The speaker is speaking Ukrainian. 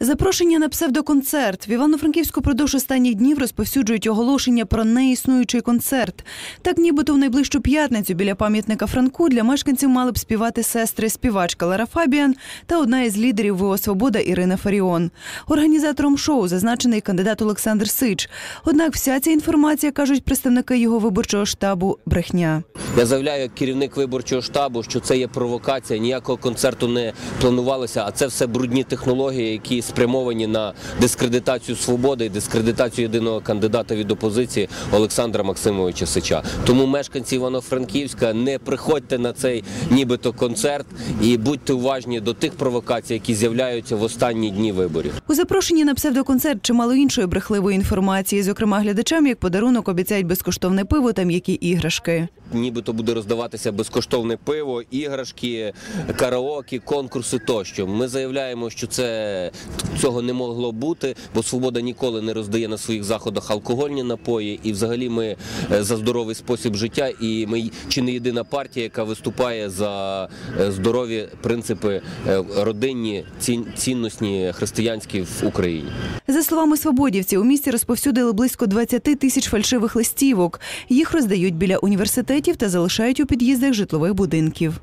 Запрошення на псевдоконцерт в Івано-Франківську продовж останніх днів розповсюджують оголошення про неіснуючий концерт. Так, нібито в найближчу п'ятницю біля пам'ятника Франку для мешканців мали б співати сестри співачка Лара Фабіан та одна із лідерів ВО Свобода Ірина Фаріон. Організатором шоу зазначений кандидат Олександр Сич. Однак вся ця інформація кажуть представники його виборчого штабу брехня. Я заявляю як керівник виборчого штабу, що це є провокація. Ніякого концерту не планувалося, а це все брудні технології, які спрямовані на дискредитацію свободи і дискредитацію єдиного кандидата від опозиції Олександра Максимовича Сича. Тому мешканці Івано-Франківська не приходьте на цей нібито концерт і будьте уважні до тих провокацій, які з'являються в останні дні виборів. У запрошенні на псевдоконцерт чимало іншої брехливої інформації. Зокрема, глядачам як подарунок обіцяють безкоштовне пиво та м'які іграшки. Нібито буде роздаватися безкоштовне пиво, іграшки, караоке, конкурси тощо. Ми заявляємо, що це цього не могло бути, бо свобода ніколи не роздає на своїх заходах алкогольні напої. І взагалі ми е, за здоровий спосіб життя. І ми чи не єдина партія, яка виступає за е, здорові принципи е, родинні, цін- цінностні християнські в Україні. За словами свободівців, у місті розповсюдили близько 20 тисяч фальшивих листівок. Їх роздають біля університетів та залишають у під'їздах житлових будинків.